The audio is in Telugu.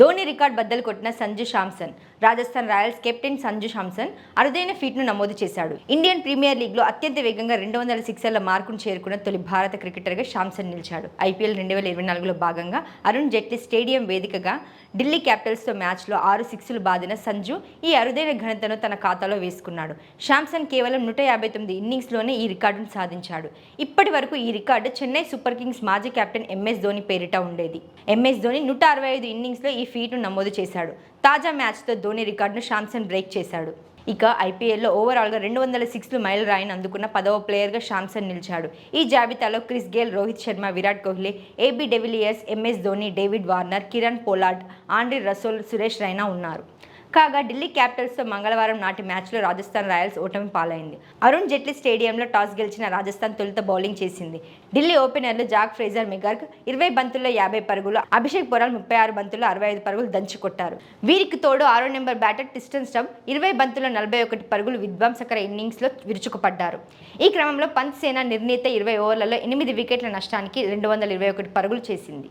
ధోని రికార్డ్ బద్దలు కొట్టిన సంజు శాంసన్ రాజస్థాన్ రాయల్స్ కెప్టెన్ సంజు శాంసన్ అరుదైన ఫీట్ను నమోదు చేశాడు. ఇండియన్ ప్రీమియర్ లీగ్లో అత్యంత వేగంగా రెండు వందల సిక్సర్ల మార్కును చేరుకున్న తొలి భారత క్రికెటర్గా శాంసన్ నిలిచాడు. ఐపీఎల్ రెండు వేల ఇరవై నాలుగులో భాగంగా అరుణ్ జైట్లీ స్టేడియం వేదికగా ఢిల్లీ క్యాపిటల్స్తో మ్యాచ్లో ఆరు సిక్స్లు బాదిన సంజు ఈ అరుదైన ఘనతను తన ఖాతాలో వేసుకున్నాడు. శాంసన్ కేవలం నూట యాభై తొమ్మిది ఇన్నింగ్స్లోనే ఈ రికార్డును సాధించాడు. ఇప్పటి వరకు ఈ రికార్డు చెన్నై సూపర్ కింగ్స్ మాజీ కెప్టెన్ ఎంఎస్ ధోని పేరిట ఉండేది. ఎంఎస్ ధోని నూట అరవై ఐదు ఇన్నింగ్స్లో ఈ ఫీట్ను నమోదు చేశాడు. తాజా మ్యాచ్తో ధోని రికార్డును శాంసన్ బ్రేక్ చేశాడు. ఇక ఐపీఎల్లో ఓవరాల్గా రెండు వందల సిక్స్లు మైల్ రాయిని అందుకున్న పదవ ప్లేయర్గా శాంసన్ నిలిచాడు. ఈ జాబితాలో Chris Gayle Rohit Sharma Virat Kohli AB de Villiers MS Dhoni David Warner Kieron Pollard Andre Russell Suresh Raina ఉన్నారు. కాగా ఢిల్లీ క్యాపిటల్స్తో మంగళవారం నాటి మ్యాచ్లో రాజస్థాన్ రాయల్స్ ఓటమి పాలైంది. అరుణ్ జైట్లీ స్టేడియంలో టాస్ గెలిచిన రాజస్థాన్ తొలుత బౌలింగ్ చేసింది. ఢిల్లీ ఓపెనర్లు జాక్ ఫ్రేజర్ మిగర్క్ ఇరవై బంతుల్లో యాభై పరుగులు అభిషేక్ పొరాల్ ముప్పై ఆరు బంతుల్లో అరవై ఐదు పరుగులు దంచుకొట్టారు. వీరికి తోడు ఆరో నెంబర్ బ్యాటర్ టిస్టన్ స్టబ్ ఇరవై బంతుల్లో నలభై ఒకటి పరుగులు విధ్వంసకర ఇన్నింగ్స్లో విరుచుకుపడ్డారు. ఈ క్రమంలో పంత్ సేన నిర్ణీత ఇరవై ఓవర్లలో ఎనిమిది వికెట్ల నష్టానికి రెండు వందల ఇరవై ఒకటి పరుగులు చేసింది.